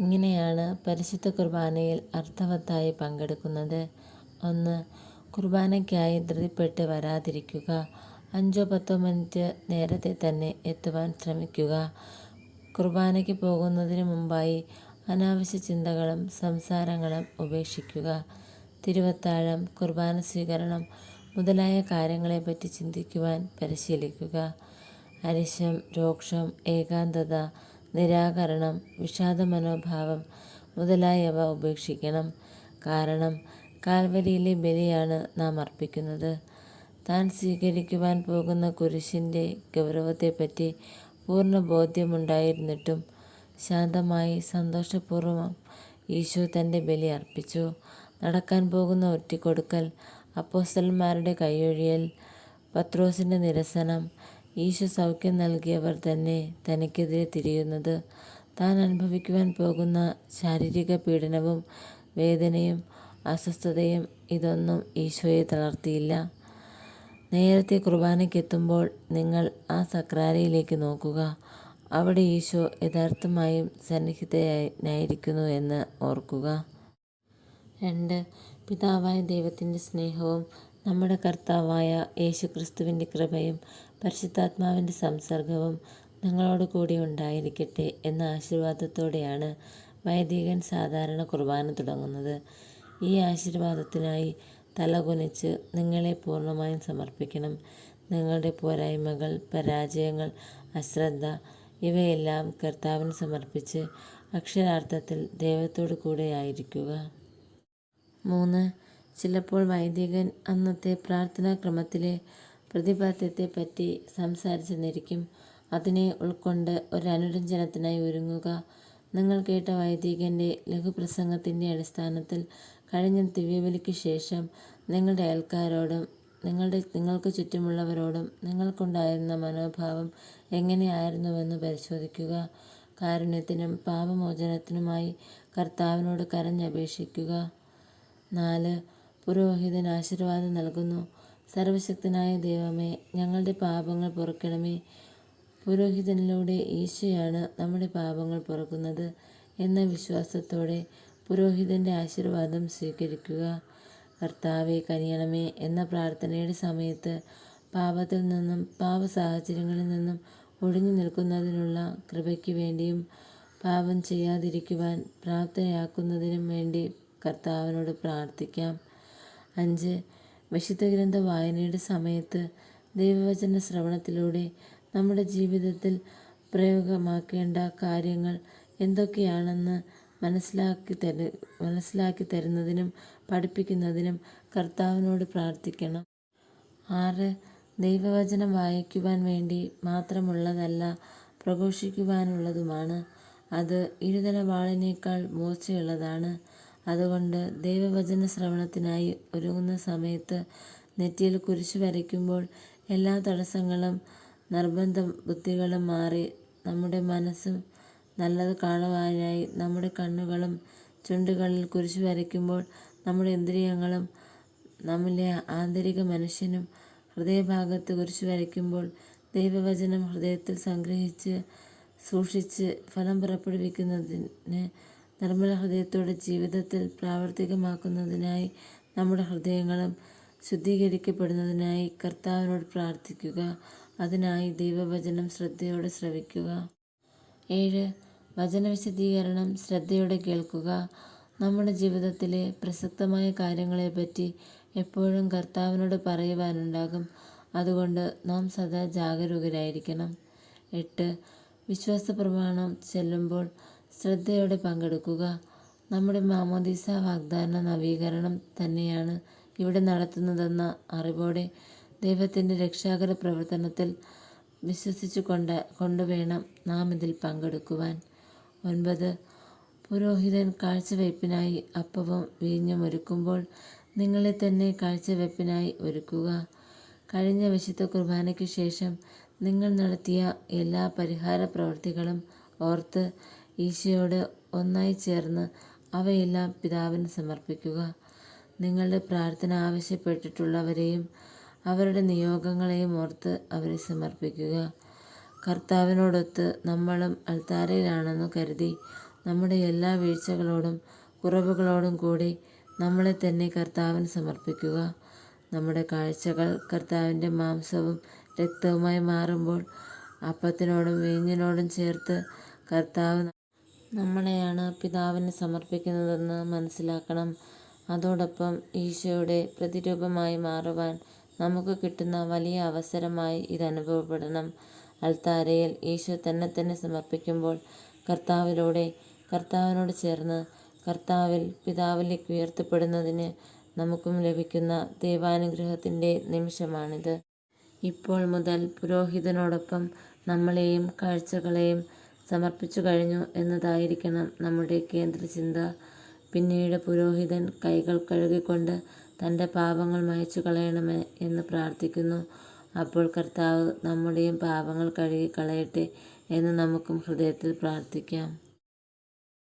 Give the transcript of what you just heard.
എങ്ങനെയാണ് പരിശുദ്ധ കുർബാനയിൽ അർത്ഥവത്തായി പങ്കെടുക്കുന്നത്. ഒന്ന് കുർബാനയ്ക്കായി ധൃതിപ്പെട്ട് വരാതിരിക്കുക. അഞ്ചോ പത്തോ മിനിറ്റ് നേരത്തെ തന്നെ എത്തുവാൻ ശ്രമിക്കുക. കുർബാനയ്ക്ക് പോകുന്നതിന് മുമ്പായി അനാവശ്യ ചിന്തകളും സംസാരങ്ങളും ഉപേക്ഷിക്കുക. തിരുവത്താഴം കുർബാന സ്വീകരണം മുതലായ കാര്യങ്ങളെപ്പറ്റി ചിന്തിക്കുവാൻ പരിശീലിക്കുക. അരിശം രോക്ഷം ഏകാന്തത നിരാകരണം വിഷാദമനോഭാവം മുതലായവ ഉപേക്ഷിക്കണം. കാരണം കാൽവരിയിലെ ബലിയാണ് നാം അർപ്പിക്കുന്നത്. താൻ സ്വീകരിക്കുവാൻ പോകുന്ന കുരിശിന്റെ ഗൗരവത്തെപ്പറ്റി പൂർണ ബോധ്യമുണ്ടായിരുന്നിട്ടും ശാന്തമായി സന്തോഷപൂർവം ഈശോ തന്റെ ബലി അർപ്പിച്ചു. നടക്കാൻ പോകുന്ന ഒറ്റിക്കൊടുക്കൽ അപ്പോസ്തലന്മാരുടെ കൈയൊഴിയൽ പത്രോസിന്റെ നിരസനം ഈശോ സൗഖ്യം നൽകിയവർ തന്നെ തനിക്കെതിരെ തിരിയുന്നത്. താൻ അനുഭവിക്കുവാൻ പോകുന്ന ശാരീരിക പീഡനവും വേദനയും അസ്വസ്ഥതയും ഇതൊന്നും ഈശോയെ തളർത്തിയില്ല. നേരത്തെ കുർബാനയ്ക്കെത്തുമ്പോൾ നിങ്ങൾ ആ സക്രാരയിലേക്ക് നോക്കുക. അവിടെ ഈശോ യഥാർത്ഥമായും സന്നിഹിതനായിരിക്കുന്നു എന്ന് ഓർക്കുക. രണ്ട് പിതാവായ ദൈവത്തിന്റെ സ്നേഹവും നമ്മുടെ കർത്താവായ യേശുക്രിസ്തുവിന്റെ കൃപയും പരിശുദ്ധാത്മാവിന്റെ സംസർഗവും നിങ്ങളോട് കൂടി ഉണ്ടായിരിക്കട്ടെ എന്ന ആശീർവാദത്തോടെയാണ് വൈദികൻ സാധാരണ കുർബാന തുടങ്ങുന്നത്. ഈ ആശീർവാദത്തിനായി തലകുനിച്ച് നിങ്ങളെ പൂർണമായും സമർപ്പിക്കണം. നിങ്ങളുടെ പോരായ്മകൾ പരാജയങ്ങൾ അശ്രദ്ധ ഇവയെല്ലാം കർത്താവിന് സമർപ്പിച്ച് അക്ഷരാർത്ഥത്തിൽ ദൈവത്തോടു കൂടെയായിരിക്കുക മൂന്ന് ചിലപ്പോൾ വൈദികൻ അന്നത്തെ പ്രാർത്ഥനാക്രമത്തിലെ പ്രതിപാദ്യത്തെപ്പറ്റി സംസാരിച്ചെന്നിരിക്കും. അതിനെ ഉൾക്കൊണ്ട് ഒരനുരഞ്ജനത്തിനായി ഒരുങ്ങുക. നിങ്ങൾ കേട്ട വൈദികന്റെ ലഘുപ്രസംഗത്തിന്റെ അടിസ്ഥാനത്തിൽ കഴിഞ്ഞ ദിവ്യബലിക്ക് ശേഷം നിങ്ങളുടെ അയൽക്കാരോടും നിങ്ങളുടെ നിങ്ങൾക്ക് ചുറ്റുമുള്ളവരോടും നിങ്ങൾക്കുണ്ടായിരുന്ന മനോഭാവം എങ്ങനെയായിരുന്നുവെന്ന് പരിശോധിക്കുക. കാരുണ്യത്തിനും പാപമോചനത്തിനുമായി കർത്താവിനോട് കരഞ്ഞപേക്ഷിക്കുക. നാല് പുരോഹിതൻ ആശീർവാദം നൽകുന്നു. സർവശക്തനായ ദൈവമേ ഞങ്ങളുടെ പാപങ്ങൾ പൊറുക്കണമേ. പുരോഹിതനിലൂടെ ഈശോയാണ് നമ്മുടെ പാപങ്ങൾ പൊറുക്കുന്നത് എന്ന വിശ്വാസത്തോടെ പുരോഹിതന്റെ ആശീർവാദം സ്വീകരിക്കുക. കർത്താവെ കനിയണമേ എന്ന പ്രാർത്ഥനയുടെ സമയത്ത് പാപത്തിൽ നിന്നും പാപ സാഹചര്യങ്ങളിൽ നിന്നും ഒഴിഞ്ഞു നിൽക്കുന്നതിനുള്ള കൃപയ്ക്ക് വേണ്ടിയും പാപം ചെയ്യാതിരിക്കുവാൻ പ്രാപ്തയാക്കുന്നതിനും വേണ്ടി കർത്താവിനോട് പ്രാർത്ഥിക്കാം. അഞ്ച്. വിശുദ്ധ ഗ്രന്ഥ വായനയുടെ സമയത്ത് ദൈവവചന ശ്രവണത്തിലൂടെ നമ്മുടെ ജീവിതത്തിൽ പ്രയോഗമാക്കേണ്ട കാര്യങ്ങൾ എന്തൊക്കെയാണെന്ന് മനസ്സിലാക്കി തരു മനസ്സിലാക്കി തരുന്നതിനും പഠിപ്പിക്കുന്നതിനും കർത്താവിനോട് പ്രാർത്ഥിക്കണം. ആറ്. ദൈവവചനം വായിക്കുവാൻ വേണ്ടി മാത്രമുള്ളതല്ല പ്രഘോഷിക്കുവാനുള്ളതുമാണ്. അത് ഇരുതല വാളിനേക്കാൾ മൂർച്ചയുള്ളതാണ്. അതുകൊണ്ട് ദൈവവചന ശ്രവണത്തിനായി ഒരുങ്ങുന്ന സമയത്ത് നെറ്റിയിൽ കുരിശ് വരയ്ക്കുമ്പോൾ എല്ലാ തടസ്സങ്ങളും നിർബന്ധ ബുദ്ധികളും മാറി നമ്മുടെ മനസ്സും നല്ലത് കാണുവാനായി നമ്മുടെ കണ്ണുകളും ചുണ്ടുകളിൽ കുരിശ് വരയ്ക്കുമ്പോൾ നമ്മുടെ ഇന്ദ്രിയങ്ങളും നമ്മിലെ ആന്തരിക മനുഷ്യനും ഹൃദയഭാഗത്ത് കുരിശ് വരയ്ക്കുമ്പോൾ ദൈവവചനം ഹൃദയത്തിൽ സംഗ്രഹിച്ച് സൂക്ഷിച്ച് ഫലം പുറപ്പെടുവിക്കുന്നതിന് നിർമ്മല ഹൃദയത്തോടെ ജീവിതത്തിൽ പ്രാവർത്തികമാക്കുന്നതിനായി നമ്മുടെ ഹൃദയങ്ങളും ശുദ്ധീകരിക്കപ്പെടുന്നതിനായി കർത്താവിനോട് പ്രാർത്ഥിക്കുക. അതിനായി ദൈവവചനം ശ്രദ്ധയോടെ ശ്രവിക്കുക. ഏഴ് വചന വിശദീകരണം ശ്രദ്ധയോടെ കേൾക്കുക. നമ്മുടെ ജീവിതത്തിലെ പ്രസക്തമായ കാര്യങ്ങളെപ്പറ്റി എപ്പോഴും കർത്താവിനോട് പറയുവാനുണ്ടാകും. അതുകൊണ്ട് നാം സദാ ജാഗരൂകരായിരിക്കണം. എട്ട് വിശ്വാസ പ്രമാണം ചെല്ലുമ്പോൾ ശ്രദ്ധയോടെ പങ്കെടുക്കുക. നമ്മുടെ മാമോദീസ വാഗ്ദാന നവീകരണം തന്നെയാണ് ഇവിടെ നടത്തുന്നതെന്ന അറിവോടെ ദൈവത്തിന്റെ രക്ഷാകര പ്രവർത്തനത്തിൽ വിശ്വസിച്ചു കൊണ്ട് കൊണ്ടുവേണം നാം ഇതിൽ പങ്കെടുക്കുവാൻ. ഒൻപത് പുരോഹിതൻ കാഴ്ചവയ്പ്പിനായി അപ്പവും വീഞ്ഞും ഒരുക്കുമ്പോൾ നിങ്ങളെ തന്നെ കാഴ്ചവയ്പ്പിനായി ഒരുക്കുക. കഴിഞ്ഞ വിശുദ്ധ കുർബാനയ്ക്ക് ശേഷം നിങ്ങൾ നടത്തിയ എല്ലാ പരിഹാര പ്രവൃത്തികളും ഓർത്ത് ഈശോയോട് ഒന്നായി ചേർന്ന് അവയെല്ലാം പിതാവിന് സമർപ്പിക്കുക നിങ്ങളുടെ പ്രാർത്ഥന ആവശ്യപ്പെട്ടിട്ടുള്ളവരെയും അവരുടെ നിയോഗങ്ങളെയും ഓർത്ത് അവരെ സമർപ്പിക്കുക കർത്താവിനോടൊത്ത് നമ്മളും അൾത്താരയിലാണെന്ന് കരുതി നമ്മുടെ എല്ലാ വീഴ്ചകളോടും കുറവുകളോടും കൂടി നമ്മളെ തന്നെ കർത്താവിന് സമർപ്പിക്കുക. നമ്മുടെ കാഴ്ചകൾ കർത്താവിന്റെ മാംസവും രക്തവുമായി മാറുമ്പോൾ അപ്പത്തിനോടും വീഞ്ഞിനോടും ചേർത്ത് കർത്താവ് നമ്മളെയാണ് പിതാവിന് സമർപ്പിക്കുന്നതെന്ന് മനസ്സിലാക്കണം. അതോടൊപ്പം ഈശോയുടെ പ്രതിരൂപമായി മാറുവാൻ നമുക്ക് കിട്ടുന്ന വലിയ അവസരമായി ഇത് ഇതനുഭവപ്പെടണം. അൾത്താരയിൽ ഈശോ തന്നെ തന്നെ സമർപ്പിക്കുമ്പോൾ കർത്താവിലൂടെ കർത്താവിനോട് ചേർന്ന് കർത്താവിൽ പിതാവിലേക്ക് ഉയർത്തപ്പെടുന്നതിന് നമുക്കും ലഭിക്കുന്ന ദൈവാനുഗ്രഹത്തിന്റെ നിമിഷമാണിത്. ഇപ്പോൾ മുതൽ പുരോഹിതനോടൊപ്പം നമ്മളെയും കാഴ്ചകളെയും സമർപ്പിച്ചുകഴിഞ്ഞു എന്നതായിരിക്കണം നമ്മുടെ കേന്ദ്രചിന്ത. പിന്നീട് പുരോഹിതൻ കൈകൾ കഴുകിക്കൊണ്ട് തന്റെ പാപങ്ങൾ മായ്ച്ചുകളയണമേ എന്ന് പ്രാർത്ഥിക്കുന്നു. അപ്പോൾ കർത്താവ് നമ്മുടെയും പാപങ്ങൾ കഴുകി കഴുകിക്കളയട്ടെ എന്ന് നമുക്കും ഹൃദയത്തിൽ പ്രാർത്ഥിക്കാം.